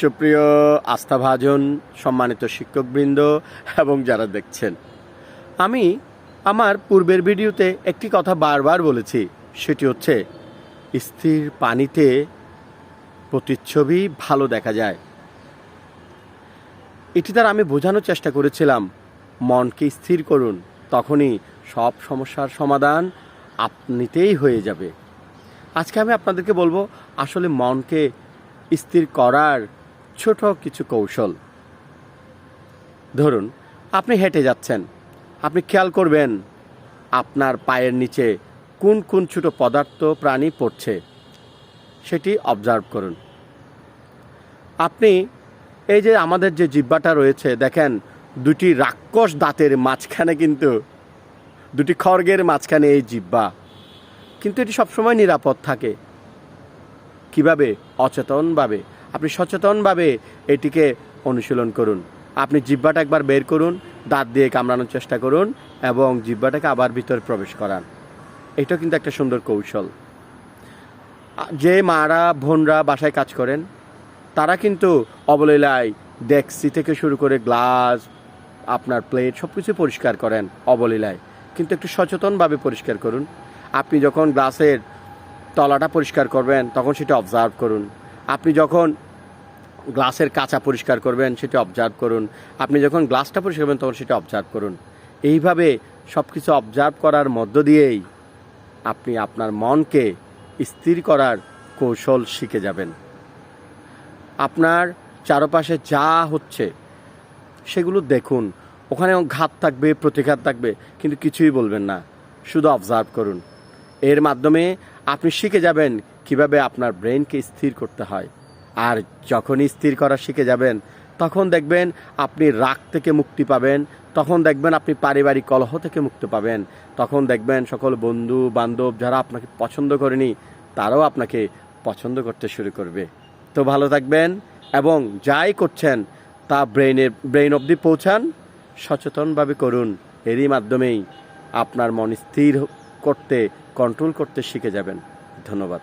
সুপ্রিয় আস্থাভাজন, সম্মানিত শিক্ষকবৃন্দ এবং যারা দেখছেন। আমি আমার পূর্বের ভিডিওতে একটি কথা বারবার বলেছি, সেটি হচ্ছে, স্থির পানিতে প্রতিচ্ছবি ভালো দেখা যায়। এটি দ্বারা আমি বোঝানোর চেষ্টা করেছিলাম, মনকে স্থির করুন, তখনই সব সমস্যার সমাধান আপনিতেই হয়ে যাবে। আজকে আমি আপনাদেরকে বলব, আসলে মনকে স্থির করার ছোট কিছু কৌশল। ধরুন, আপনি হেঁটে যাচ্ছেন। আপনি খেয়াল করবেন, আপনার পায়ের নিচে কোন কোন ছোট পদার্থ প্রাণী পড়ছে, সেটি অবজার্ভ করুন। আপনি এই যে আমাদের যে জিব্বাটা রয়েছে, দেখেন, দুটি রাক্ষস দাঁতের মাঝখানে কিন্তু, দুটি খড়গের মাঝখানে এই জিব্বা কিন্তু এটি সবসময় নিরাপদ থাকে। কীভাবে অচেতনভাবে, আপনি সচেতনভাবে এটিকে অনুশীলন করুন। আপনি জিব্বাটা একবার বের করুন, দাঁত দিয়ে কামড়ানোর চেষ্টা করুন এবং জিব্বাটাকে আবার ভিতরে প্রবেশ করান। এটা কিন্তু একটা সুন্দর কৌশল। যে মারা, বোনরা বাসায় কাজ করেন, তারা কিন্তু অবলীলায় ডেক্সি থেকে শুরু করে গ্লাস, আপনার প্লেট সব কিছু পরিষ্কার করেন অবলীলায়। কিন্তু একটু সচেতনভাবে পরিষ্কার করুন। আপনি যখন গ্লাসের তলাটা পরিষ্কার করবেন, তখন সেটা অবজার্ভ করুন। আপনি যখন গ্লাসের কাঁচা পরিষ্কার করবেন, সেটা অবজার্ভ করুন। আপনি যখন গ্লাসটা পরিষ্কার করবেন, তখন সেটা অবজার্ভ করুন। এইভাবে সব কিছু অবজার্ভ করার মধ্য দিয়েই আপনি আপনার মনকে স্থির করার কৌশল শিখে যাবেন। আপনার চারপাশে যা হচ্ছে, সেগুলো দেখুন। ওখানে ঘাত থাকবে, প্রতিঘাত থাকবে, কিন্তু কিছুই বলবেন না। শুধু অবজার্ভ করুন। এর মাধ্যমে আপনি শিখে যাবেন কীভাবে আপনার ব্রেনকে স্থির করতে হয়। আর যখনই স্থির করা শিখে যাবেন, তখন দেখবেন আপনি রাগ থেকে মুক্তি পাবেন, তখন দেখবেন আপনি পারিবারিক কলহ থেকে মুক্তি পাবেন, তখন দেখবেন সকল বন্ধু বান্ধব যারা আপনাকে পছন্দ করেনি, তারাও আপনাকে পছন্দ করতে শুরু করবে। তো ভালো থাকবেন এবং যাই করছেন তা ব্রেনের ব্রেন অবধি পৌঁছান, সচেতনভাবে করুন। এরই মাধ্যমেই আপনার মন স্থির করতে কন্ট্রোল করতে শিখে যাবেন। ধন্যবাদ।